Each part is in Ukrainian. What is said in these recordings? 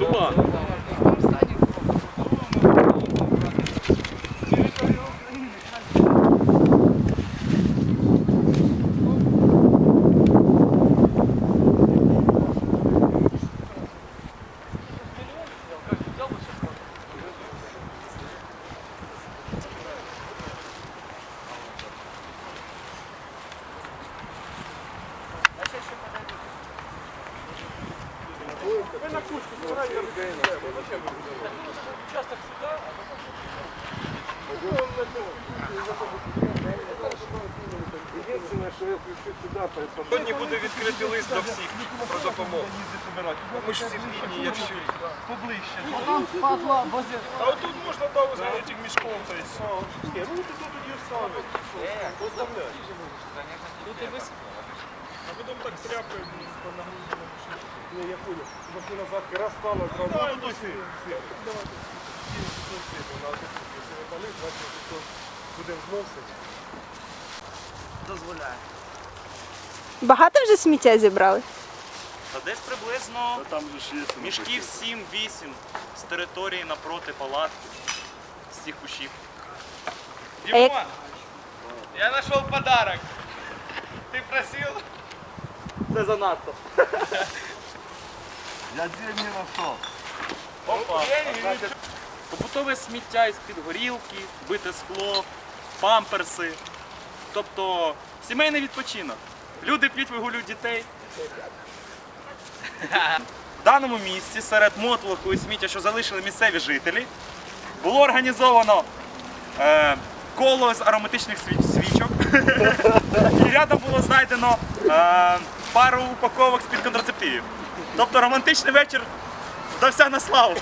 Туман. Сьогодні буде відкритий лист до всіх про допомогу. Ми ж всі лінії, якщо поближче. А отут можна да, ось цих мішков, то есть. Ну ти тут тоді вставиш. Поставляй. А потім так тряпаємо. Не, я понял. Пошли назад, раз стало, сразу. Да, ну, си, си. Якщо ви полив, значить, будемо зносити. дозволяє. Багато вже сміття зібрали? Та десь приблизно Там же ж є. мішків 7-8 з території напроти палатки, з цих кущів. А як- Димон, я нашел подарок. Ты просил? Це занадто. Я знайшов. Опа. Побутове сміття із-під горілки, бите скло, памперси. Тобто сімейний відпочинок. Люди п'ють, вигулюють дітей. В даному місці серед мотлоху і сміття, що залишили місцеві жителі, було організовано е, коло з ароматичних свіч- свічок. І рядом було знайдено е, пару упаковок з-під контрацептивів. Тобто романтичний вечір вдався на славу.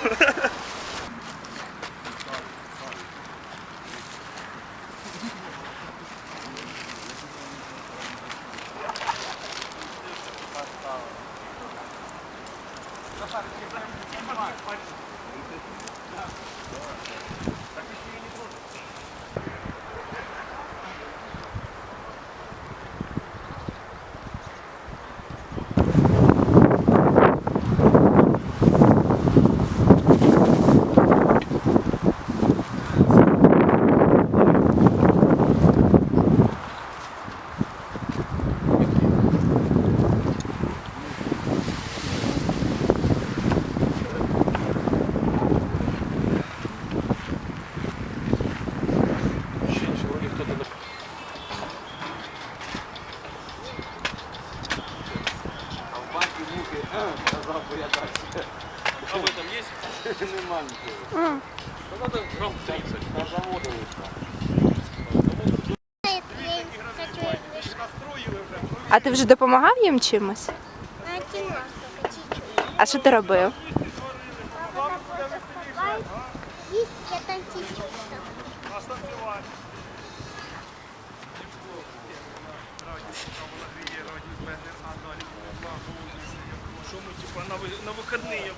А в этом есть? Нема нічого. М. Ну, надо грамм 30. На заводу вийшла. А ти вже допомагав їм чимось? А що ти робив? Я там чуть-чуть. Что мы типа на, вы- на выходные